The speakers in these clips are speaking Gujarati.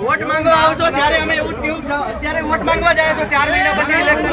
વોટ માંગવા આવશો ત્યારે અમે એવું જ કેવું. અત્યારે વોટ માંગવા જાય છો ચાર મહિના પછી ઇલેક્શન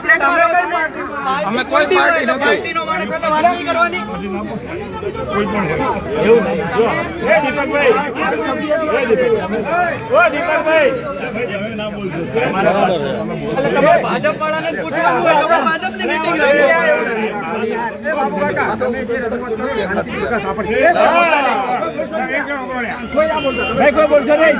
છું. અમે કોઈ પાર્ટી નથી. પાર્ટીનો માણસ એટલે વાત નહીં કરવાની એટલે તમે ભાજપ વાળાને જ પૂછવાનું હોય તો ભાજપની meeting રાખો. કોઈ બોલશો નહીં